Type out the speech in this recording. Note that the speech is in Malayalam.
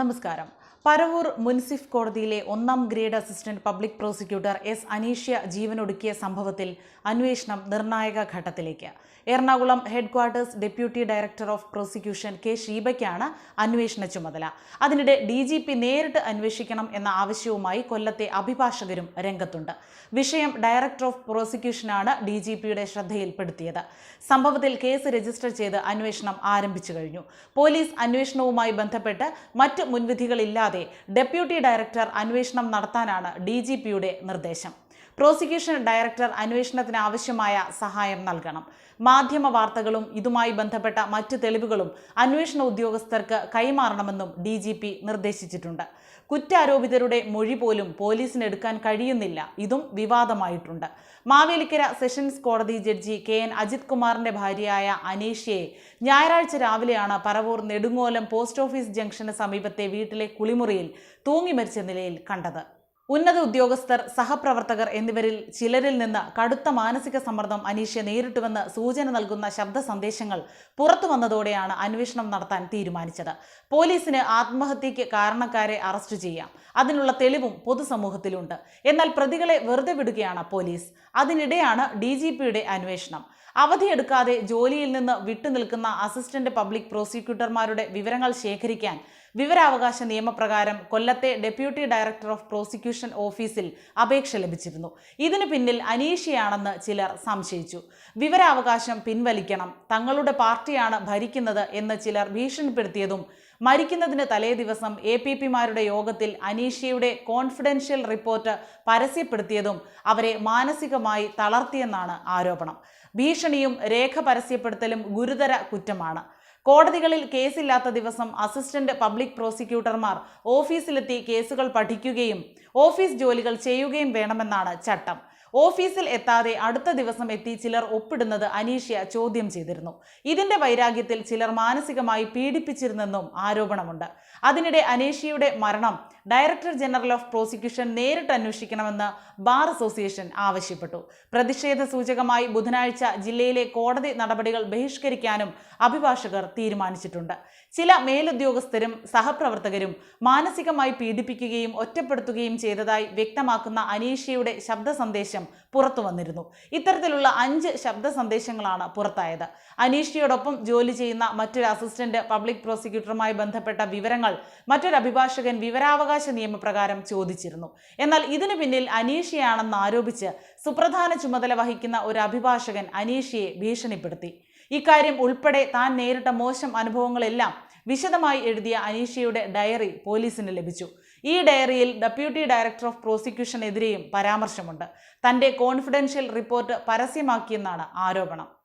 നമസ്കാരം. പരവൂർ മുൻസിഫ് കോടതിയിലെ ഒന്നാം grade assistant public prosecutor S Aneeshya ജീവനൊടുക്കിയ സംഭവത്തിൽ അന്വേഷണം നിർണായക ഘട്ടത്തിലേക്ക്. Ernakulam headquarters deputy director of prosecution K ഷീബയ്ക്കാണ് അന്വേഷണ ചുമതല. അതിനിടെ ഡി ജി പി നേരിട്ട് അന്വേഷിക്കണം എന്ന ആവശ്യവുമായി കൊല്ലത്തെ അഭിഭാഷകരും രംഗത്തുണ്ട്. വിഷയം ഡയറക്ടർ ഓഫ് പ്രോസിക്യൂഷനാണ് ഡി ജി പിയുടെ ശ്രദ്ധയിൽപ്പെടുത്തിയത്. സംഭവത്തിൽ കേസ് രജിസ്റ്റർ ചെയ്ത് അന്വേഷണം ആരംഭിച്ചു കഴിഞ്ഞു. പോലീസ് അന്വേഷണവുമായി ബന്ധപ്പെട്ട് മറ്റ് മുൻവിധികളില്ലാതെ ഡെപ്യൂട്ടി ഡയറക്ടർ അന്വേഷണം നടത്താനാണ് ഡി നിർദ്ദേശം. പ്രോസിക്യൂഷൻ ഡയറക്ടർ അന്വേഷണത്തിന് ആവശ്യമായ സഹായം നൽകണം. മാധ്യമ വാർത്തകളും ഇതുമായി ബന്ധപ്പെട്ട മറ്റ് തെളിവുകളും അന്വേഷണ ഉദ്യോഗസ്ഥർക്ക് കൈമാറണമെന്നും ഡി ജി പി നിർദ്ദേശിച്ചിട്ടുണ്ട്. കുറ്റാരോപിതരുടെ മൊഴി പോലും പോലീസിന് എടുക്കാൻ കഴിയുന്നില്ല. ഇതും വിവാദമായിട്ടുണ്ട്. മാവേലിക്കര സെഷൻസ് കോടതി ജഡ്ജി കെ എൻ അജിത് കുമാറിന്റെ ഭാര്യയായ അനീഷയെ ഞായറാഴ്ച രാവിലെയാണ് പറവൂർ നെടുങ്ങോലം പോസ്റ്റ് ഓഫീസ് ജംഗ്ഷന് സമീപത്തെ വീട്ടിലെ കുളിമുറിയിൽ തൂങ്ങി മരിച്ച നിലയിൽ കണ്ടത്. ഉന്നത ഉദ്യോഗസ്ഥർ സഹപ്രവർത്തകർ എന്നിവരിൽ ചിലരിൽ നിന്ന് കടുത്ത മാനസിക സമ്മർദ്ദം അനീഷ്യ നേരിട്ടുവെന്ന് സൂചന നൽകുന്ന ശബ്ദ സന്ദേശങ്ങൾ പുറത്തു വന്നതോടെയാണ് അന്വേഷണം നടത്താൻ തീരുമാനിച്ചത്. പോലീസിന് ആത്മഹത്യയ്ക്ക് കാരണക്കാരെ അറസ്റ്റ് ചെയ്യാം. അതിനുള്ള തെളിവും പൊതുസമൂഹത്തിലുണ്ട്. എന്നാൽ പ്രതികളെ വെറുതെ വിടുകയാണ് പോലീസ്. അതിനിടെയാണ് ഡി ജി പിയുടെ അന്വേഷണം. അവധിയെടുക്കാതെ ജോലിയിൽ നിന്ന് വിട്ടുനിൽക്കുന്ന അസിസ്റ്റന്റ് പബ്ലിക് പ്രോസിക്യൂട്ടർമാരുടെ വിവരങ്ങൾ ശേഖരിക്കാൻ വിവരാവകാശ നിയമപ്രകാരം കൊല്ലത്തെ ഡെപ്യൂട്ടി ഡയറക്ടർ ഓഫ് പ്രോസിക്യൂഷൻ ഓഫീസിൽ അപേക്ഷ ലഭിച്ചിരുന്നു. ഇതിനു പിന്നിൽ അനീഷയാണെന്ന് ചിലർ സംശയിച്ചു. വിവരാവകാശം പിൻവലിക്കണം. തങ്ങളുടെ പാർട്ടിയാണ് ഭരിക്കുന്നത് എന്ന് ചിലർ ഭീഷണിപ്പെടുത്തിയതും മരിക്കുന്നതിന് തലേ ദിവസം എ പി പിമാരുടെ യോഗത്തിൽ അനീഷയുടെ കോൺഫിഡൻഷ്യൽ റിപ്പോർട്ട് പരസ്യപ്പെടുത്തിയതും അവരെ മാനസികമായി തളർത്തിയെന്നാണ് ആരോപണം. ഭീഷണിയും രേഖ പരസ്യപ്പെടുത്തലും ഗുരുതര കുറ്റമാണ്. കോടതികളിൽ കേസില്ലാത്ത ദിവസം അസിസ്റ്റന്റ് പബ്ലിക് പ്രോസിക്യൂട്ടർമാർ ഓഫീസിലെത്തി കേസുകൾ പഠിക്കുകയും ഓഫീസ് ജോലികൾ ചെയ്യുകയും വേണമെന്നാണ് ചട്ടം. ഓഫീസിൽ എത്താതെ അടുത്ത ദിവസം എത്തി ചിലർ ഒപ്പിടുന്നത് അനീഷ്യ ചോദ്യം ചെയ്തിരുന്നു. ഇതിന്റെ വൈരാഗ്യത്തിൽ ചിലർ മാനസികമായി പീഡിപ്പിച്ചിരുന്നെന്നും ആരോപണമുണ്ട്. അതിനിടെ അനീഷ്യയുടെ മരണം ഡയറക്ടർ ജനറൽ ഓഫ് പ്രോസിക്യൂഷൻ നേരിട്ട് അന്വേഷിക്കണമെന്ന് ബാർ അസോസിയേഷൻ ആവശ്യപ്പെട്ടു. പ്രതിഷേധ സൂചകമായി ബുധനാഴ്ച ജില്ലയിലെ കോടതി നടപടികൾ ബഹിഷ്കരിക്കാനും അഭിഭാഷകർ തീരുമാനിച്ചിട്ടുണ്ട്. ചില മേലുദ്യോഗസ്ഥരും സഹപ്രവർത്തകരും മാനസികമായി പീഡിപ്പിക്കുകയും ഒറ്റപ്പെടുത്തുകയും ചെയ്തതായി വ്യക്തമാക്കുന്ന അനീഷയുടെ ശബ്ദ സന്ദേശം പുറത്തു വന്നിരുന്നു. ഇത്തരത്തിലുള്ള അഞ്ച് ശബ്ദ സന്ദേശങ്ങളാണ് പുറത്തായത്. അനീഷയോടൊപ്പം ജോലി ചെയ്യുന്ന മറ്റൊരു അസിസ്റ്റന്റ് പബ്ലിക് പ്രോസിക്യൂട്ടറുമായി ബന്ധപ്പെട്ട വിവരങ്ങൾ മറ്റൊരു അഭിഭാഷകൻ വിവരാവകാശ നിയമപ്രകാരം ചോദിച്ചിരുന്നു. എന്നാൽ ഇതിനു പിന്നിൽ അനീഷയാണെന്ന് ആരോപിച്ച് സുപ്രധാന ചുമതല വഹിക്കുന്ന ഒരു അഭിഭാഷകൻ അനീഷയെ ഭീഷണിപ്പെടുത്തി. ഇക്കാര്യം ഉൾപ്പെടെ താൻ നേരിട്ട മോശം അനുഭവങ്ങളെല്ലാം വിശദമായി എഴുതിയ അനീഷയുടെ ഡയറി പോലീസിന് ലഭിച്ചു. ഈ ഡയറിയിൽ ഡെപ്യൂട്ടി ഡയറക്ടർ ഓഫ് പ്രോസിക്യൂഷനെതിരെയും പരാമർശമുണ്ട്. തന്റെ കോൺഫിഡൻഷ്യൽ റിപ്പോർട്ട് പരസ്യമാക്കിയെന്നാണ് ആരോപണം.